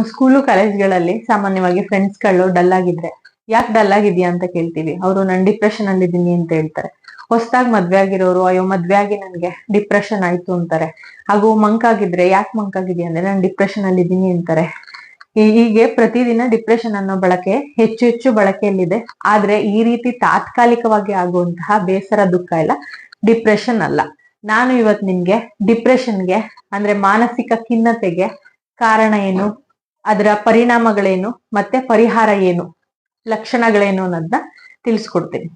School ಕಾಲೇಜ್ಗಳಲ್ಲಿ ಸಾಮಾನ್ಯವಾಗಿ ಫ್ರೆಂಡ್ಸ್ಗಳು dull ಆಗಿದ್ರೆ ಯಾಕೆ ಡಲ್ ಆಗಿದ್ಯಾ ಅಂತ ಕೇಳ್ತೀವಿ. ಅವರು ನನ್ ಡಿಪ್ರೆಷನ್ ಅಲ್ಲಿ ಇದ್ದೀನಿ ಅಂತ ಹೇಳ್ತಾರೆ. ಹೊಸದಾಗಿ ಮದ್ವೆ ಆಗಿರೋರು, ಅಯ್ಯೋ ಮದ್ವೆ ಆಗಿ ನನ್ಗೆ ಡಿಪ್ರೆಷನ್ ಆಯ್ತು ಅಂತಾರೆ. ಹಾಗೂ ಮಂಕ್ ಆಗಿದ್ರೆ ಯಾಕೆ ಮಂಕ್ ಆಗಿದ್ಯಾ ಅಂದ್ರೆ, ನಾನು ಡಿಪ್ರೆಷನ್ ಅಲ್ಲಿ ಇದ್ದೀನಿ ಅಂತಾರೆ ಹೀಗೆ ಪ್ರತಿದಿನ ಡಿಪ್ರೆಷನ್ ಅನ್ನೋ ಬಳಕೆ ಹೆಚ್ಚು ಹೆಚ್ಚು ಬಳಕೆಯಲ್ಲಿದೆ. ಆದ್ರೆ ಈ ರೀತಿ ತಾತ್ಕಾಲಿಕವಾಗಿ ಆಗುವಂತಹ ಬೇಸರ ದುಃಖ ಎಲ್ಲ ಡಿಪ್ರೆಷನ್ ಅಲ್ಲ. ನಾನು ಇವತ್ ನಿಮ್ಗೆ ಡಿಪ್ರೆಷನ್ಗೆ ಅಂದ್ರೆ ಮಾನಸಿಕ ಖಿನ್ನತೆಗೆ ಕಾರಣ ಏನು? ಅದರ ಪರಿಣಾಮಗಳೇನು ಮತ್ತೆ ಪರಿಹಾರ ಏನು? ಲಕ್ಷಣಗಳೇನು ಅನ್ನೋದನ್ನ ತಿಳಿಸ್ಕೊಡ್ತೀನಿ.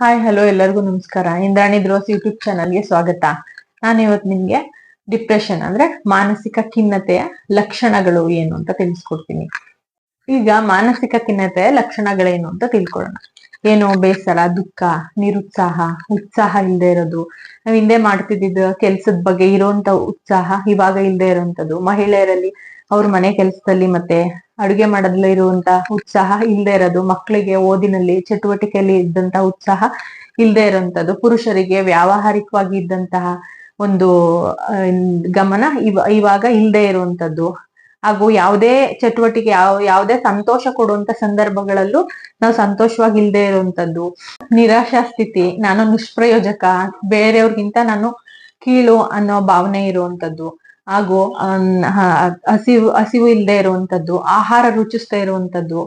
ಹಾಯ್ ಹಲೋ ಎಲ್ಲರಿಗೂ ನಮಸ್ಕಾರ. ಇಂದ್ರಾಣಿ ದ್ರೋಸ್ ಯೂಟ್ಯೂಬ್ ಚಾನಲ್ಗೆ ಸ್ವಾಗತ. ನಾನು ಇವತ್ತು ನಿಮ್ಗೆ ಡಿಪ್ರೆಷನ್ ಅಂದ್ರೆ ಮಾನಸಿಕ ಖಿನ್ನತೆಯ ಲಕ್ಷಣಗಳು ಏನು ಅಂತ ತಿಳಿಸ್ಕೊಡ್ತೀನಿ. ಈಗ ಮಾನಸಿಕ ಖಿನ್ನತೆಯ ಲಕ್ಷಣಗಳೇನು ಅಂತ ತಿಳ್ಕೊಳ್ಳೋಣ. ಏನು ಬೇಸರ, ದುಃಖ, ನಿರುತ್ಸಾಹ, ಉತ್ಸಾಹ ಇಲ್ದೆ ಇರೋದು. ನಾವ್ ಹಿಂದೆ ಮಾಡ್ತಿದ್ದ ಕೆಲ್ಸದ ಬಗ್ಗೆ ಇರೋಂತ ಉತ್ಸಾಹ ಇವಾಗ ಇಲ್ಲದೆ ಇರೋಂಥದ್ದು. ಮಹಿಳೆಯರಲ್ಲಿ ಅವ್ರ ಮನೆ ಕೆಲಸದಲ್ಲಿ ಮತ್ತೆ ಅಡುಗೆ ಮಾಡೋದ್ರಲ್ಲಿ ಇರುವಂತ ಉತ್ಸಾಹ ಇಲ್ಲದೆ ಇರೋದು. ಮಕ್ಕಳಿಗೆ ಓದಿನಲ್ಲಿ ಚಟುವಟಿಕೆಯಲ್ಲಿ ಇದ್ದಂತ ಉತ್ಸಾಹ ಇಲ್ಲದೆ ಇರೋಂಥದ್ದು. ಪುರುಷರಿಗೆ ವ್ಯಾವಹಾರಿಕವಾಗಿ ಇದ್ದಂತಹ ಒಂದು ಗಮನ ಇವ, ಇವಾಗ ಇಲ್ಲದೆ ಇರುವಂತದ್ದು ಹಾಗೂ ಯಾವುದೇ ಚಟುವಟಿಕೆ, ಯಾವ, ಯಾವುದೇ ಸಂತೋಷ ಕೊಡುವಂತ ಸಂದರ್ಭಗಳಲ್ಲೂ ನಾವು ಸಂತೋಷವಾಗಿಲ್ದೇ ಇರುವಂತದ್ದು. ನಿರಾಶಾ ಸ್ಥಿತಿ, ನಾನು ನಿಷ್ಪ್ರಯೋಜಕ, ಬೇರೆಯವ್ರಿಗಿಂತ ನಾನು ಕೀಳು ಅನ್ನೋ ಭಾವನೆ ಇರುವಂತದ್ದು. ಹಾಗೂ ಹಸಿವು ಹಸಿವು ಇಲ್ಲದೆ ಇರುವಂತದ್ದು, ಆಹಾರ ರುಚಿಸ್ತಾ ಇರುವಂತದ್ದು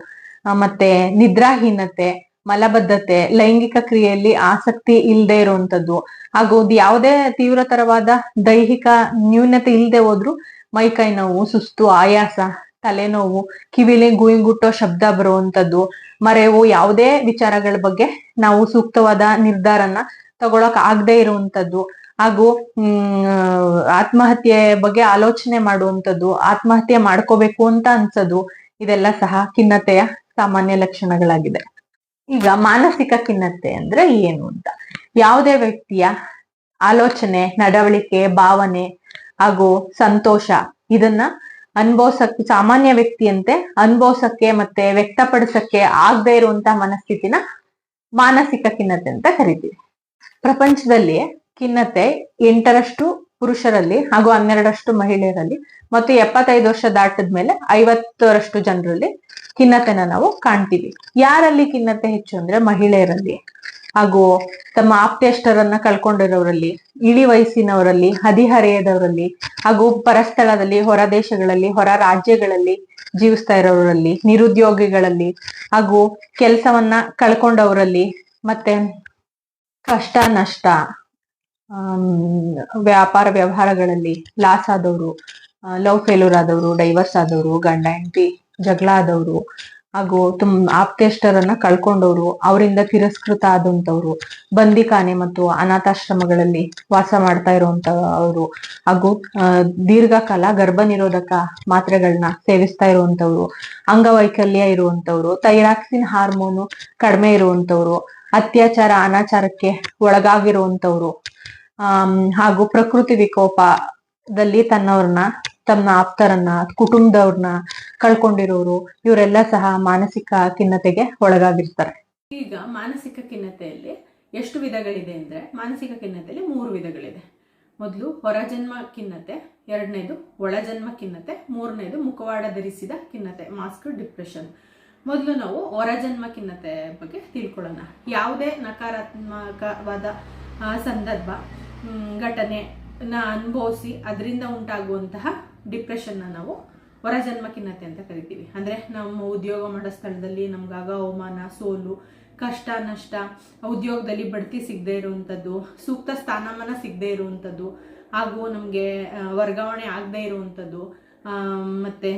ಮತ್ತೆ ನಿದ್ರಾಹೀನತೆ, ಮಲಬದ್ಧತೆ, ಲೈಂಗಿಕ ಕ್ರಿಯೆಯಲ್ಲಿ ಆಸಕ್ತಿ ಇಲ್ಲದೆ ಇರುವಂತದ್ದು. ಹಾಗೂ ಯಾವುದೇ ತೀವ್ರತರವಾದ ದೈಹಿಕ ನ್ಯೂನತೆ ಇಲ್ಲದೆ ಹೋದ್ರು ಮೈಕೈ ನೋವು, ಸುಸ್ತು, ಆಯಾಸ, ತಲೆನೋವು, ಕಿವಿಲಿ ಗುಯಿಂಗುಟ್ಟೋ ಶಬ್ದ ಬರುವಂತದ್ದು ಮರೆವು, ಯಾವುದೇ ವಿಚಾರಗಳ ಬಗ್ಗೆ ನಾವು ಸೂಕ್ತವಾದ ನಿರ್ಧಾರನ ತಗೊಳಕ್ ಆಗದೆ ಇರುವಂತದ್ದು ಹಾಗೂ, ಹ್ಮ್, ಆತ್ಮಹತ್ಯೆ ಬಗ್ಗೆ ಆಲೋಚನೆ ಮಾಡುವಂತದ್ದು ಆತ್ಮಹತ್ಯೆ ಮಾಡ್ಕೋಬೇಕು ಅಂತ ಅನ್ಸೋದು, ಇದೆಲ್ಲ ಸಹ ಖಿನ್ನತೆಯ ಸಾಮಾನ್ಯ ಲಕ್ಷಣಗಳಾಗಿದೆ. ಈಗ ಮಾನಸಿಕ ಖಿನ್ನತೆ ಅಂದ್ರೆ ಏನು ಅಂತ? ಯಾವುದೇ ವ್ಯಕ್ತಿಯ ಆಲೋಚನೆ, ನಡವಳಿಕೆ, ಭಾವನೆ ಹಾಗೂ ಸಂತೋಷ. ಇದನ್ನ ಅನುಭವಿಸಕ್ಕೆ ಸಾಮಾನ್ಯ ವ್ಯಕ್ತಿಯಂತೆ ಅನುಭವಿಸಕ್ಕೆ ಮತ್ತೆ ವ್ಯಕ್ತಪಡಿಸಕ್ಕೆ ಆಗದೆ ಇರುವಂತಹ ಮನಸ್ಥಿತಿನ ಮಾನಸಿಕ ಖಿನ್ನತೆ ಅಂತ ಕರಿತೀವಿ. ಪ್ರಪಂಚದಲ್ಲಿ ಖಿನ್ನತೆ ಎಂಟರಷ್ಟು ಪುರುಷರಲ್ಲಿ ಹಾಗೂ ಹನ್ನೆರಡರಷ್ಟು ಮಹಿಳೆಯರಲ್ಲಿ ಮತ್ತು ಎಪ್ಪತ್ತೈದು ವರ್ಷ ದಾಟದ್ಮೇಲೆ ಐವತ್ತರಷ್ಟು ಜನರಲ್ಲಿ ಖಿನ್ನತೆನ ನಾವು ಕಾಣ್ತೀವಿ. ಯಾರಲ್ಲಿ ಖಿನ್ನತೆ ಹೆಚ್ಚು ಅಂದ್ರೆ ಮಹಿಳೆಯರಲ್ಲಿ. ಹಾಗೂ ತಮ್ಮ ಆಪ್ತೇಷ್ಟರನ್ನ ಕಳ್ಕೊಂಡಿರೋರಲ್ಲಿ, ಇಳಿ ವಯಸ್ಸಿನವರಲ್ಲಿ ಹದಿಹರೆಯದವರಲ್ಲಿ ಹಾಗೂ ಪರಸ್ಥಳದಲ್ಲಿ, ಹೊರ ದೇಶಗಳಲ್ಲಿ, ಹೊರ ರಾಜ್ಯಗಳಲ್ಲಿ ಜೀವಿಸ್ತಾ ಇರೋರಲ್ಲಿ, ನಿರುದ್ಯೋಗಿಗಳಲ್ಲಿ ಹಾಗೂ ಕೆಲಸವನ್ನ ಕಳ್ಕೊಂಡವರಲ್ಲಿ ಮತ್ತೆ ಕಷ್ಟ, ನಷ್ಟ ವ್ಯಾಪಾರ ವ್ಯವಹಾರಗಳಲ್ಲಿ ಲಾಸ್ ಆದವರು ಲವ್ ಫೇಲ್ಯೂರ್ ಆದವರು, ಡೈವರ್ಸ್ ಆದವರು, ಗಂಡ, ಹೆಂಡತಿ, ಜಗಳ ಆದವರು ಹಾಗೂ ತುಮ್ ಆಪ್ತೇಷ್ಟರನ್ನ ಕಳ್ಕೊಂಡವರು, ಅವರಿಂದ ತಿರಸ್ಕೃತ ಆದಂತವ್ರು ಬಂದಿಖಾನೆ ಮತ್ತು ಅನಾಥಾಶ್ರಮಗಳಲ್ಲಿ ವಾಸ ಮಾಡ್ತಾ ಇರುವಂತವರು ಹಾಗೂ ದೀರ್ಘಕಾಲ ಗರ್ಭ ನಿರೋಧಕ ಮಾತ್ರೆಗಳನ್ನ ಸೇವಿಸ್ತಾ ಇರುವಂತವ್ರು ಅಂಗವೈಕಲ್ಯ ಇರುವಂತವ್ರು ಥೈರಾಕ್ಸಿನ್ ಹಾರ್ಮೋನು ಕಡಿಮೆ ಇರುವಂತವ್ರು ಅತ್ಯಾಚಾರ ಅನಾಚಾರಕ್ಕೆ ಒಳಗಾಗಿರುವಂತವ್ರು ಹಾಗೂ ಪ್ರಕೃತಿ ವಿಕೋಪದಲ್ಲಿ ತನ್ನವ್ರನ್ನ ತನ್ನ ಆಪ್ತರನ್ನ, ಕುಟುಂಬದವ್ರನ್ನ ಕಳ್ಕೊಂಡಿರೋರು, ಇವರೆಲ್ಲ ಸಹ ಮಾನಸಿಕ ಖಿನ್ನತೆಗೆ ಒಳಗಾಗಿರ್ತಾರೆ. ಈಗ ಮಾನಸಿಕ ಖಿನ್ನತೆಯಲ್ಲಿ ಎಷ್ಟು ವಿಧಗಳಿದೆ ಅಂದ್ರೆ, ಮಾನಸಿಕ ಖಿನ್ನತೆಯಲ್ಲಿ ಮೂರು ವಿಧಗಳಿದೆ. ಮೊದಲು ಹೊರಜನ್ಮ ಖಿನ್ನತೆ, ಎರಡನೇದು ಒಳಜನ್ಮ ಖಿನ್ನತೆ, ಮೂರನೇದು ಮುಖವಾಡ ಧರಿಸಿದ ಖಿನ್ನತೆ, ಮಾಸ್ಕ್, ಡಿಪ್ರೆಷನ್. ಮೊದಲು ನಾವು ಹೊರಜನ್ಮ ಖಿನ್ನತೆ ಬಗ್ಗೆ ತಿಳ್ಕೊಳ್ಳೋಣ. ಯಾವುದೇ ನಕಾರಾತ್ಮಕವಾದ ಸಂದರ್ಭ ಘಟನೆ ನ ಅನುಭವಿಸಿ, ಅದರಿಂದ ಉಂಟಾಗುವಂತಹ ಡಿಪ್ರೆಷನ್ನ ನಾವು ಹೊರಜನ್ಮ ಖಿನ್ನತೆ ಅಂತ ಕರಿತೀವಿ. ಅಂದರೆ ನಮ್ಮ ಉದ್ಯೋಗ ಮಾಡೋ ಸ್ಥಳದಲ್ಲಿ ನಮ್ಗಾಗ ಅವಮಾನ ಸೋಲು ಕಷ್ಟ ನಷ್ಟ ಉದ್ಯೋಗದಲ್ಲಿ ಬಡ್ತಿ ಸಿಗದೆ ಇರುವಂಥದ್ದು ಸೂಕ್ತ ಸ್ಥಾನಮಾನ ಸಿಗದೆ ಇರುವಂಥದ್ದು ಹಾಗೂ ನಮಗೆ ವರ್ಗಾವಣೆ ಆಗದೆ ಇರುವಂಥದ್ದು ಮತ್ತು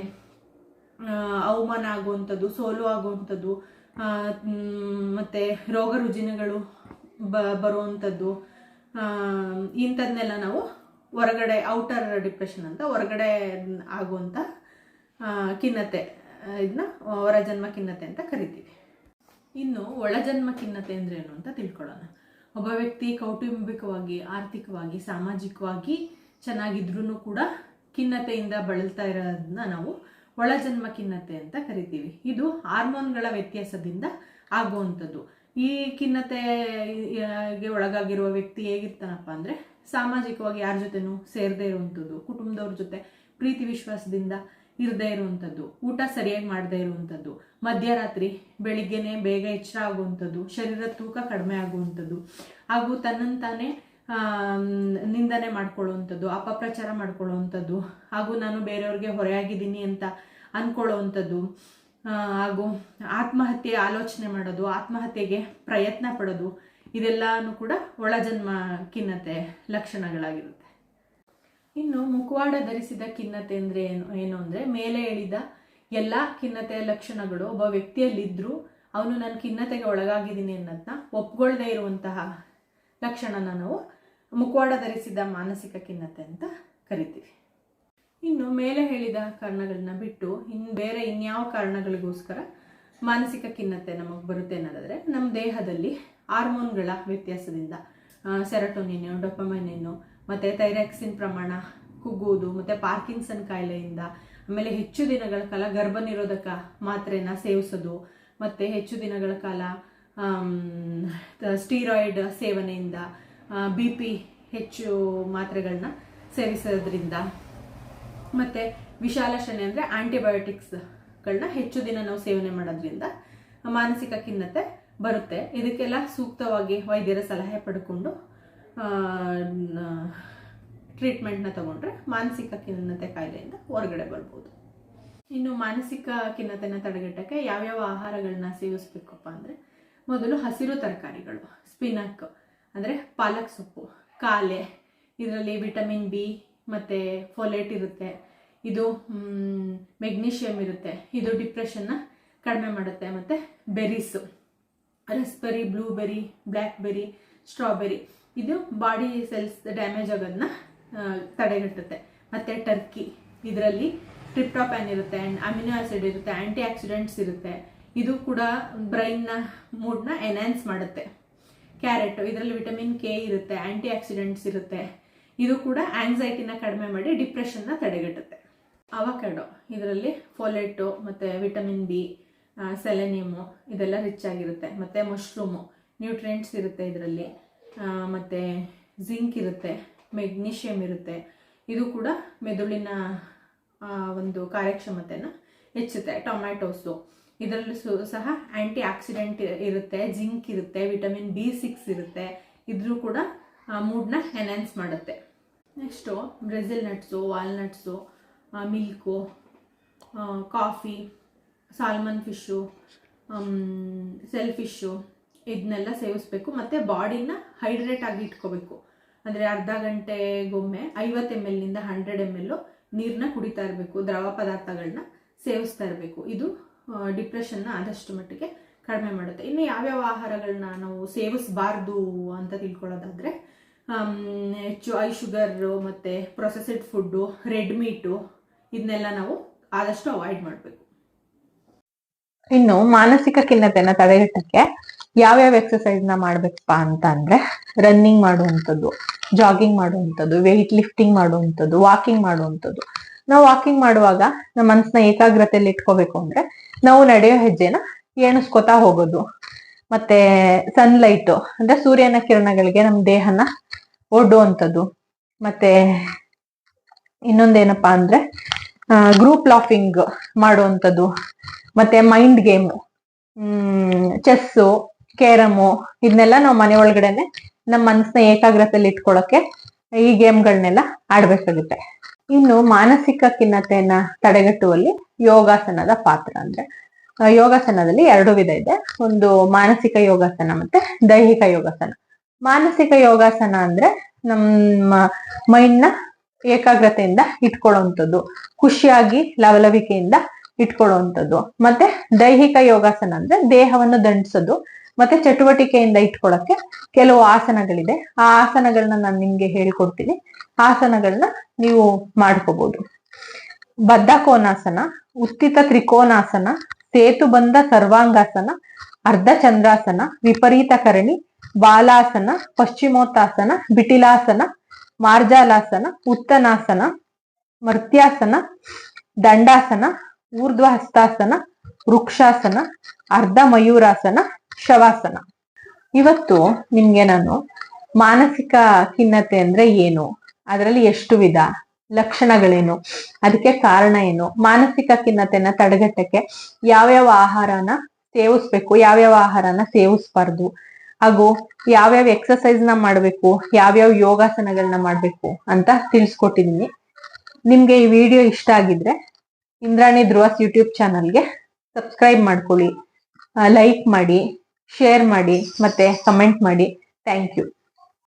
ಅವಮಾನ ಆಗುವಂಥದ್ದು ಸೋಲು ಆಗುವಂಥದ್ದು ಮತ್ತು ರೋಗ ರುಜಿನಗಳು ಬರುವಂಥದ್ದು ಆ, ಇಂಥದ್ನೆಲ್ಲ ನಾವು ಹೊರಗಡೆ ಔಟರ್ ಡಿಪ್ರೆಷನ್ ಅಂತ, ಹೊರಗಡೆ ಆಗುವಂಥ ಖಿನ್ನತೆ ಇದನ್ನ ಹೊರಜನ್ಮ ಖಿನ್ನತೆ ಅಂತ ಕರಿತೀವಿ. ಇನ್ನು ಒಳಜನ್ಮ ಖಿನ್ನತೆ ಅಂದ್ರೆ ಏನು ಅಂತ ತಿಳ್ಕೊಳ್ಳೋಣ. ಒಬ್ಬ ವ್ಯಕ್ತಿ ಕೌಟುಂಬಿಕವಾಗಿ, ಆರ್ಥಿಕವಾಗಿ, ಸಾಮಾಜಿಕವಾಗಿ ಚೆನ್ನಾಗಿದ್ರೂ ಕೂಡ ಖಿನ್ನತೆಯಿಂದ ಬಳಲ್ತಾ ಇರೋದನ್ನ ನಾವು ಒಳಜನ್ಮ ಖಿನ್ನತೆ ಅಂತ ಕರಿತೀವಿ. ಇದು ಹಾರ್ಮೋನ್ಗಳ ವ್ಯತ್ಯಾಸದಿಂದ ಆಗುವಂಥದ್ದು. ಈ ಖಿನ್ನತೆಗೆ ಒಳಗಾಗಿರುವ ವ್ಯಕ್ತಿ ಹೇಗಿರ್ತಾನಪ್ಪ ಅಂದ್ರೆ ಸಾಮಾಜಿಕವಾಗಿ ಯಾರ ಜೊತೆನೂ ಸೇರದೇ ಇರುವಂಥದ್ದು, ಕುಟುಂಬದವ್ರ ಜೊತೆ ಪ್ರೀತಿ ವಿಶ್ವಾಸದಿಂದ ಇರದೇ ಇರುವಂಥದ್ದು, ಊಟ ಸರಿಯಾಗಿ ಮಾಡದೇ ಇರುವಂಥದ್ದು, ಮಧ್ಯರಾತ್ರಿ ಬೆಳಿಗ್ಗೆನೆ ಬೇಗ ಎಚ್ಚರ ಆಗುವಂಥದ್ದು ಶರೀರದ ತೂಕ ಕಡಿಮೆ ಆಗುವಂಥದ್ದು, ಹಾಗೂ ತನ್ನಂತಾನೆ ತಾನೇ ನಿಂದನೆ ಮಾಡ್ಕೊಳ್ಳುವಂಥದ್ದು, ಅಪಪ್ರಚಾರ ಮಾಡ್ಕೊಳ್ಳುವಂಥದ್ದು, ಹಾಗೂ ನಾನು ಬೇರೆಯವ್ರಿಗೆ ಹೊರೆಯಾಗಿದ್ದೀನಿ ಅಂತ ಅಂದ್ಕೊಳ್ಳುವಂಥದ್ದು ಹಾಗೂ ಆತ್ಮಹತ್ಯೆ ಆಲೋಚನೆ ಮಾಡೋದು, ಆತ್ಮಹತ್ಯೆಗೆ ಪ್ರಯತ್ನ ಪಡೋದು, ಇದೆಲ್ಲಾನು ಕೂಡ ಒಳಜನ್ಮ ಖಿನ್ನತೆ ಲಕ್ಷಣಗಳಾಗಿರುತ್ತೆ. ಇನ್ನು ಮುಖವಾಡ ಧರಿಸಿದ ಖಿನ್ನತೆ ಅಂದರೆ ಏನು ಏನು ಅಂದರೆ ಮೇಲೆ ಹೇಳಿದ ಎಲ್ಲ ಖಿನ್ನತೆಯ ಲಕ್ಷಣಗಳು ಒಬ್ಬ ವ್ಯಕ್ತಿಯಲ್ಲಿದ್ದರೂ ಅವನು ನಾನು ಖಿನ್ನತೆಗೆ ಒಳಗಾಗಿದ್ದೀನಿ ಅನ್ನೋದನ್ನ ಒಪ್ಗೊಳ್ದೇ ಇರುವಂತಹ ಲಕ್ಷಣನ ನಾವು ಮುಖವಾಡ ಧರಿಸಿದ ಮಾನಸಿಕ ಖಿನ್ನತೆ ಅಂತ ಕರಿತೀವಿ. ಇನ್ನು ಮೇಲೆ ಹೇಳಿದ ಕಾರಣಗಳನ್ನ ಬಿಟ್ಟು ಇನ್ನು ಬೇರೆ ಇನ್ಯಾವ ಕಾರಣಗಳಿಗೋಸ್ಕರ ಮಾನಸಿಕ ಖಿನ್ನತೆ ನಮಗೆ ಬರುತ್ತೆ ಅನ್ನೋದಾದ್ರೆ ನಮ್ಮ ದೇಹದಲ್ಲಿ ಹಾರ್ಮೋನ್ಗಳ ವ್ಯತ್ಯಾಸದಿಂದ ಸೆರಟೋನಿನ್, ಡೊಪಮೈನಿನ್ನು, ಮತ್ತು ಥೈರಾಕ್ಸಿನ್ ಪ್ರಮಾಣ ಕುಗ್ಗುವುದು, ಮತ್ತು ಪಾರ್ಕಿನ್ಸನ್ ಕಾಯಿಲೆಯಿಂದ, ಆಮೇಲೆ ಹೆಚ್ಚು ದಿನಗಳ ಕಾಲ ಗರ್ಭ ನಿರೋಧಕ ಮಾತ್ರೆನ ಸೇವಿಸೋದು, ಮತ್ತು ಹೆಚ್ಚು ದಿನಗಳ ಕಾಲ ಸ್ಟೀರಾಯ್ಡ್ ಸೇವನೆಯಿಂದ ಬಿ ಪಿ ಹೆಚ್ಚು ಮಾತ್ರೆಗಳನ್ನ ಸೇವಿಸೋದ್ರಿಂದ ಮತ್ತು ವಿಶಾಲಶನೆ ಅಂದರೆ ಆ್ಯಂಟಿಬಯೋಟಿಕ್ಸ್ಗಳನ್ನ ಹೆಚ್ಚು ದಿನ ನಾವು ಸೇವನೆ ಮಾಡೋದ್ರಿಂದ ಮಾನಸಿಕ ಖಿನ್ನತೆ ಬರುತ್ತೆ. ಇದಕ್ಕೆಲ್ಲ ಸೂಕ್ತವಾಗಿ ವೈದ್ಯರ ಸಲಹೆ ಪಡ್ಕೊಂಡು ಟ್ರೀಟ್ಮೆಂಟ್ನ ತಗೊಂಡ್ರೆ ಮಾನಸಿಕ ಖಿನ್ನತೆ ಕಾಯಿಲೆಯಿಂದ ಹೊರಗಡೆ ಬರ್ಬೋದು. ಇನ್ನು ಮಾನಸಿಕ ಖಿನ್ನತೆನ ತಡೆಗಟ್ಟಕ್ಕೆ ಯಾವ್ಯಾವ ಆಹಾರಗಳನ್ನ ಸೇವಿಸ್ಬೇಕಪ್ಪ ಅಂದರೆ ಮೊದಲು ಹಸಿರು ತರಕಾರಿಗಳು ಸ್ಪಿನಕ್ ಅಂದರೆ ಪಾಲಕ್ ಸೊಪ್ಪು ಕಾಲೆ ಇದರಲ್ಲಿ ವಿಟಮಿನ್ ಬಿ ಮತ್ತು ಫೋಲೇಟ್ ಇರುತ್ತೆ. ಇದು ಮೆಗ್ನೀಷಿಯಮ್ ಇರುತ್ತೆ. ಇದು ಡಿಪ್ರೆಷನ್ನ ಕಡಿಮೆ ಮಾಡುತ್ತೆ. ಮತ್ತು berries raspberry blueberry blackberry strawberry ಇದು ಬಾಡಿ ಸೆಲ್ಸ್ ಡ್ಯಾಮೇಜ್ ಆಗೋದನ್ನ ತಡೆಗಟ್ಟುತ್ತೆ. ಮತ್ತು ಟರ್ಕಿ ಇದರಲ್ಲಿ ಟ್ರಿಪ್ಟಾಪ್ಯಾನ್ ಇರುತ್ತೆ ಆ್ಯಂಡ್ ಅಮಿನೋ ಆ್ಯಸಿಡ್ ಇರುತ್ತೆ ಆ್ಯಂಟಿ ಆಕ್ಸಿಡೆಂಟ್ಸ್ ಇರುತ್ತೆ. ಇದು ಕೂಡ ಬ್ರೈನ್ನ ಮೂಡ್ನ ಎನ್ಹ್ಯಾನ್ಸ್ ಮಾಡುತ್ತೆ. ಕ್ಯಾರೆಟ್ ಇದರಲ್ಲಿ ವಿಟಮಿನ್ ಕೆ ಇರುತ್ತೆ ಆ್ಯಂಟಿ ಆಕ್ಸಿಡೆಂಟ್ಸ್ ಇರುತ್ತೆ. ಇದು ಕೂಡ ಆಂಗ್ಸೈಟಿನ ಕಡಿಮೆ ಮಾಡಿ ಡಿಪ್ರೆಷನ್ನ ತಡೆಗಟ್ಟುತ್ತೆ. ಅವಕಾಡೋ ಇದರಲ್ಲಿ ಫೋಲೆಟು ಮತ್ತು ವಿಟಮಿನ್ ಬಿ ಸೆಲೆನಿಯಮು ಇದೆಲ್ಲ ರಿಚ್ ಆಗಿರುತ್ತೆ. ಮತ್ತು ಮಶ್ರೂಮು ನ್ಯೂಟ್ರಿಯೆಂಟ್ಸ್ ಇರುತ್ತೆ ಇದರಲ್ಲಿ. ಮತ್ತು ಜಿಂಕ್ ಇರುತ್ತೆ ಮೆಗ್ನೀಷಿಯಮ್ ಇರುತ್ತೆ. ಇದು ಕೂಡ ಮೆದುಳಿನ ಒಂದು ಕಾರ್ಯಕ್ಷಮತೆಯನ್ನು ಹೆಚ್ಚುತ್ತೆ. ಟೊಮ್ಯಾಟೋಸು ಇದರಲ್ಲಿ ಸಹ ಆ್ಯಂಟಿ ಆಕ್ಸಿಡೆಂಟ್ ಇರುತ್ತೆ ಜಿಂಕ್ ಇರುತ್ತೆ ವಿಟಮಿನ್ ಬಿ ಸಿಕ್ಸ್ ಇರುತ್ತೆ. ಇದ್ರೂ ಕೂಡ ಮೂಡ್ನ ಎನ್ಹ್ಯಾನ್ಸ್ ಮಾಡುತ್ತೆ. Next Brazil nuts walnuts milk coffee salmon fish shellfish ಇದನ್ನೆಲ್ಲ ಸೇವಿಸ್ಬೇಕು. ಮತ್ತು ಬಾಡಿನ ಹೈಡ್ರೇಟ್ ಆಗಿ ಇಟ್ಕೋಬೇಕು. ಅಂದರೆ ಅರ್ಧ ಗಂಟೆಗೊಮ್ಮೆ ಐವತ್ತು ಎಂ ಎಲ್ನಿಂದ ಹಂಡ್ರೆಡ್ ಎಂ ಎಲ್ಲು ನೀರನ್ನ ಕುಡಿತಾ ಇರಬೇಕು. ದ್ರವ ಪದಾರ್ಥಗಳನ್ನ ಸೇವಿಸ್ತಾ ಇರಬೇಕು. ಇದು ಡಿಪ್ರೆಷನ್ನ ಆದಷ್ಟು ಮಟ್ಟಿಗೆ ಕಡಿಮೆ ಮಾಡುತ್ತೆ. ಇನ್ನು ಯಾವ್ಯಾವ ಆಹಾರಗಳನ್ನ ನಾವು ಸೇವಿಸಬಾರ್ದು ಅಂತ ತಿಳ್ಕೊಳ್ಳೋದಾದರೆ ಹೆಚ್ಚು ಐ ಶುಗರು, ಮತ್ತು ಪ್ರೊಸೆಸ್ಡ್ ಫುಡ್ಡು ರೆಡ್ ಮೀಟು ಇದನ್ನೆಲ್ಲ ನಾವು ಆದಷ್ಟು ಅವಾಯ್ಡ್ ಮಾಡಬೇಕು. ಇನ್ನು ಮಾನಸಿಕ ಖಿನ್ನತೆನ ತಡೆಗಟ್ಟಕ್ಕೆ ಯಾವ್ಯಾವ ಎಕ್ಸಸೈಸ್ನ ಮಾಡ್ಬೇಕಪ್ಪ ಅಂತ ಅಂದ್ರೆ ರನ್ನಿಂಗ್ ಮಾಡುವಂಥದ್ದು ಜಾಗಿಂಗ್ ಮಾಡುವಂಥದ್ದು ವೆಯ್ಟ್ ಲಿಫ್ಟಿಂಗ್ ಮಾಡುವಂಥದ್ದು ವಾಕಿಂಗ್ ಮಾಡುವಂಥದ್ದು. ನಾವು ವಾಕಿಂಗ್ ಮಾಡುವಾಗ ನಮ್ಮ ಮನಸ್ಸನ್ನ ಏಕಾಗ್ರತೆಯಲ್ಲಿ ಇಟ್ಕೋಬೇಕು ಅಂದ್ರೆ ನಾವು ನಡೆಯೋ ಹೆಜ್ಜೆನ ಎಣಿಸ್ಕೊತಾ ಹೋಗೋದು. ಮತ್ತೆ ಸನ್ಲೈಟ್ ಅಂದ್ರೆ ಸೂರ್ಯನ ಕಿರಣಗಳಿಗೆ ನಮ್ಮ ದೇಹನ ಒಡ್ಡುವಂಥದ್ದು. ಮತ್ತೆ ಇನ್ನೊಂದೇನಪ್ಪಾ ಅಂದ್ರೆ ಗ್ರೂಪ್ ಲಾಫಿಂಗ್ ಮಾಡುವಂಥದ್ದು. ಮತ್ತೆ ಮೈಂಡ್ ಗೇಮ್ ಚೆಸ್ಸು ಕೇರಮು ಇದನ್ನೆಲ್ಲ ನಾವು ಮನೆ ಒಳಗಡೆನೆ ನಮ್ಮ ಮನಸ್ಸನ್ನ ಏಕಾಗ್ರತೆಯಲ್ಲಿ ಇಟ್ಕೊಳ್ಳೋಕೆ ಈ ಗೇಮ್ಗಳನ್ನೆಲ್ಲ ಆಡ್ಬೇಕಾಗುತ್ತೆ. ಇನ್ನು ಮಾನಸಿಕ ಖಿನ್ನತೆಯನ್ನ ತಡೆಗಟ್ಟುವಲ್ಲಿ ಯೋಗಾಸನದ ಪಾತ್ರ ಅಂದ್ರೆ ಯೋಗಾಸನದಲ್ಲಿ ಎರಡು ವಿಧ ಇದೆ. ಒಂದು ಮಾನಸಿಕ ಯೋಗಾಸನ ಮತ್ತೆ ದೈಹಿಕ ಯೋಗಾಸನ. ಮಾನಸಿಕ ಯೋಗಾಸನ ಅಂದ್ರೆ ನಮ್ಮ ಮೈಂಡ್ನ ಏಕಾಗ್ರತೆಯಿಂದ ಇಟ್ಕೊಳ್ಳುವಂಥದ್ದು ಖುಷಿಯಾಗಿ ಲವಲವಿಕೆಯಿಂದ ಇಟ್ಕೊಳ್ಳುವಂಥದ್ದು ಮತ್ತೆ ದೈಹಿಕ ಯೋಗಾಸನ ಅಂದ್ರೆ ದೇಹವನ್ನು ದಂಡಿಸೋದು. ಮತ್ತೆ ಚಟುವಟಿಕೆಯಿಂದ ಇಟ್ಕೊಳ್ಳೋಕೆ ಕೆಲವು ಆಸನಗಳಿದೆ. ಆ ಆಸನಗಳನ್ನ ನಾನು ನಿಮ್ಗೆ ಹೇಳ್ಕೊಡ್ತೀನಿ. ಆಸನಗಳನ್ನ ನೀವು ಮಾಡ್ಕೋಬಹುದು ಬದ್ಧ ಕೋನಾಸನ, ಉತ್ತಿತ ತ್ರಿಕೋನಾಸನ ಸೇತುಬಂಧ ಸರ್ವಾಂಗಾಸನ, ಅರ್ಧ ಚಂದ್ರಾಸನ, ವಿಪರೀತ ಕರಣಿ, ಬಾಲಾಸನ, ಪಶ್ಚಿಮೋತ್ತಾಸನ, ಬಿಟಿಲಾಸನ, ಮಾರ್ಜಾಲಾಸನ, ಉತ್ತನಾಸನ, ಮರ್ತ್ಯಾಸನ, ದಂಡಾಸನ ಊರ್ಧ್ವ ಹಸ್ತಾಸನ ವೃಕ್ಷಾಸನ, ಅರ್ಧ ಮಯೂರಾಸನ, ಶವಾಸನ. ಇವತ್ತು ನಿಮ್ಗೆ ನಾನು ಮಾನಸಿಕ ಖಿನ್ನತೆ ಅಂದ್ರೆ ಏನು? ಅದರಲ್ಲಿ ಎಷ್ಟು ವಿಧ? ಲಕ್ಷಣಗಳೇನು? ಅದಕ್ಕೆ ಕಾರಣ ಏನು? ಮಾನಸಿಕ ಖಿನ್ನತೆನ ತಡೆಗಟ್ಟಕ್ಕೆ ಯಾವ್ಯಾವ ಆಹಾರನ ಸೇವಿಸ್ಬೇಕು, ಯಾವ್ಯಾವ ಆಹಾರನ ಸೇವಿಸ್ಬಾರ್ದು? ಹಾಗೂ ಯಾವ್ಯಾವ ಎಕ್ಸಸೈಸ್ನ ಮಾಡ್ಬೇಕು, ಯಾವ್ಯಾವ ಯೋಗಾಸನಗಳನ್ನ ಮಾಡ್ಬೇಕು ಅಂತ ತಿಳಿಸ್ಕೊಟ್ಟಿದೀನಿ. ನಿಮ್ಗೆ ಈ ವಿಡಿಯೋ ಇಷ್ಟ ಆಗಿದ್ರೆ ಇಂದ್ರಾಣಿ ಧ್ರುವಸ್ ಯೂಟ್ಯೂಬ್ ಚಾನಲ್ಗೆ ಸಬ್ಸ್ಕ್ರೈಬ್ ಮಾಡ್ಕೊಳ್ಳಿ. ಲೈಕ್ ಮಾಡಿ, ಶೇರ್ ಮಾಡಿ, ಮತ್ತೆ ಕಮೆಂಟ್ ಮಾಡಿ. Thank you.